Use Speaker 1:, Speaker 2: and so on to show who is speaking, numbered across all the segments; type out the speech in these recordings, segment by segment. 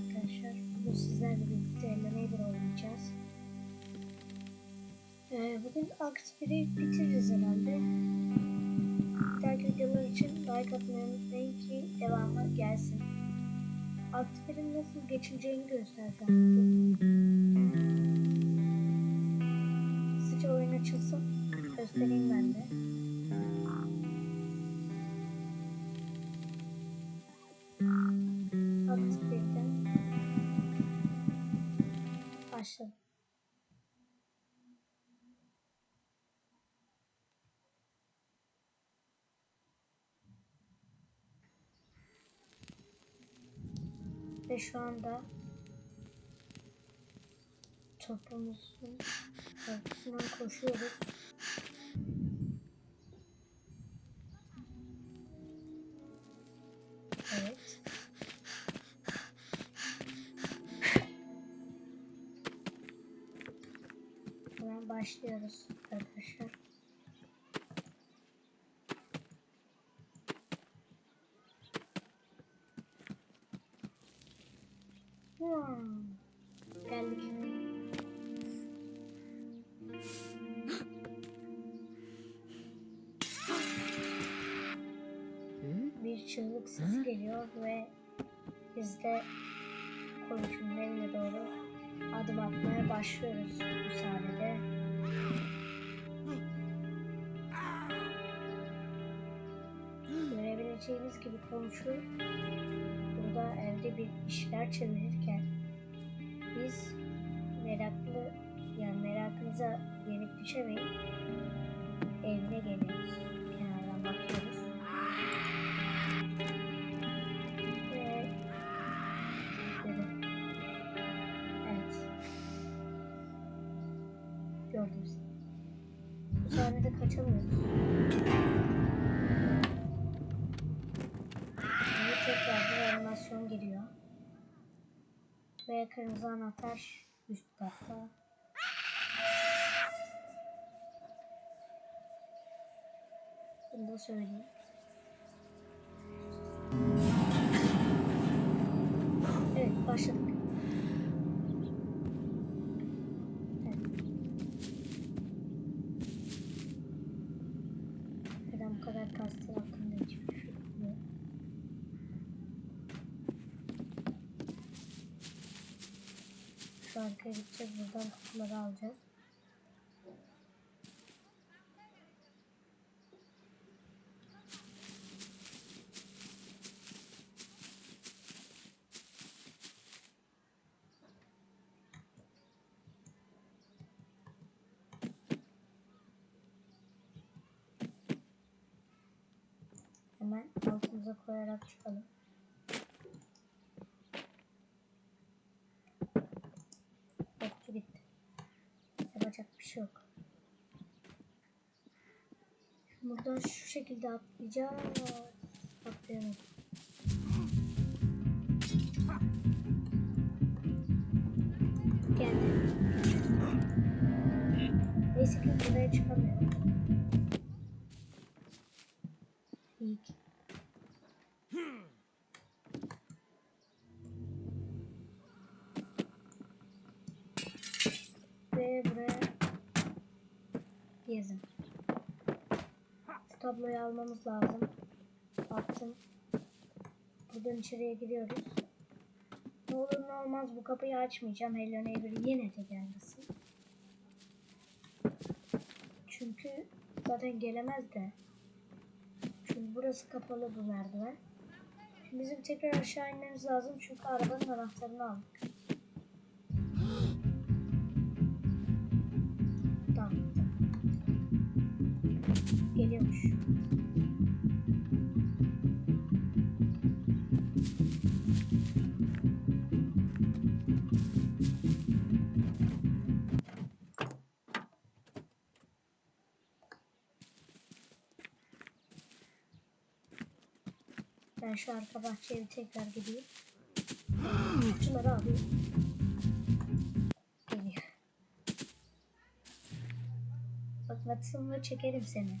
Speaker 1: arkadaşlar. Bugün sizlerle birlikte Hello Neighbor oynayacağız. Ee, bugün Akt 1'i bitiririz herhalde. Diğer videolar için like atmayı unutmayın ki devamı gelsin. Akt 1'in nasıl geçileceğini göstereceğim. Hızlıca oyun açılsın. Göstereyim ben de. Ve şu anda topumuzun arkasından koşuyoruz. Evet. Hemen başlıyoruz arkadaşlar. Bir çığlık ses geliyor ve biz de konuşun nereye doğru adım atmaya başlıyoruz bu sahnede. Görebileceğiniz gibi komşu burada evde bir işler çevirirken biz meraklı yani merakınıza yenik düşemeyin Bu sahnede kaçamıyoruz. Şimdi tekrar bir animasyon giriyor. Ve kırmızı anahtar üst katta. Bunu da söyleyeyim. Evet başladık. Şu arkaya gideceğiz. Buradan kutuları alacağız. Hemen altımıza koyarak çıkalım. Şey yok. Buradan şu şekilde atlayacağız. Atlayalım. Geldi. Neyse ki buraya çıkamıyorum. İyi ki. Ve buraya gezin. Şu tabloyu almamız lazım. Attım. Buradan içeriye giriyoruz. Ne olur ne olmaz bu kapıyı açmayacağım. Hello Neighbor yine de gelmesin. Çünkü zaten gelemez de. Çünkü burası kapalı bu merdiven. Bizim tekrar aşağı inmemiz lazım çünkü arabanın anahtarını aldık. Geliyormuş. Ben şu arka bahçeye tekrar gideyim. Kutuları alayım. Geliyor. Bak Watson'la çekerim seni.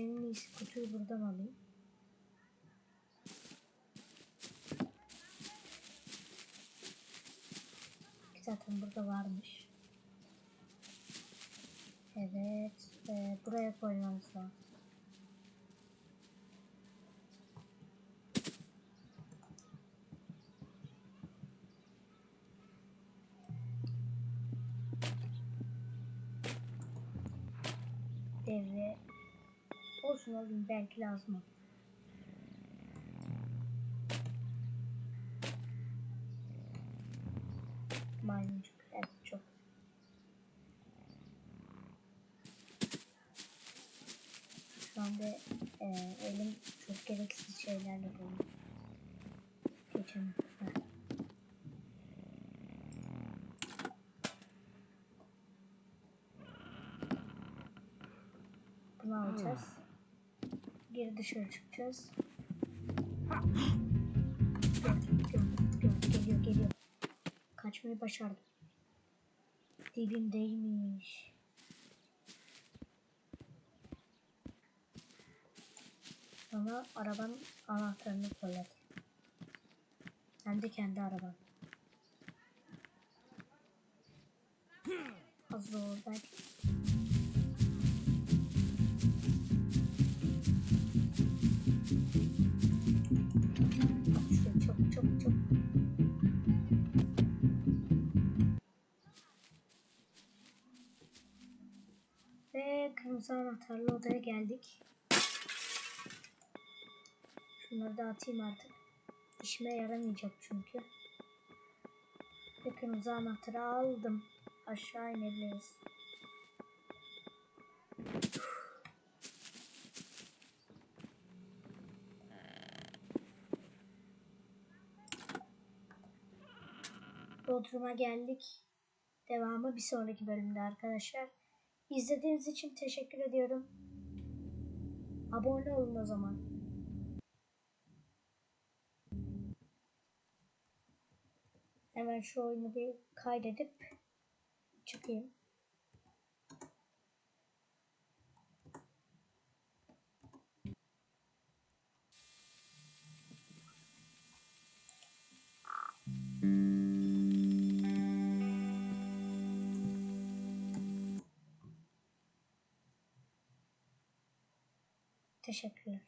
Speaker 1: en iyisi kutuyu buradan alayım. Zaten burada varmış. Evet. e, buraya koymamız lazım. Devre olsun alayım belki lazım olur. Maymuncuk evet çok. Şu anda e, elim çok gereksiz şeylerle dolu. Geçen. Bunu alacağız. Geri dışarı çıkacağız. Geliyor, geliyor. Kaçmayı başardım. Dibimdeymiş. Sonra arabanın anahtarını fırladı. Hem de kendi araban. Az da oradaydı. Kırmızı anahtarlı odaya geldik. Şunları da atayım artık. İşime yaramayacak çünkü. Ve kırmızı anahtarı aldım. Aşağı inebiliriz. Bodrum'a geldik. Devamı bir sonraki bölümde arkadaşlar. İzlediğiniz için teşekkür ediyorum. Abone olun o zaman. Hemen şu oyunu bir kaydedip çıkayım. Teşekkürler.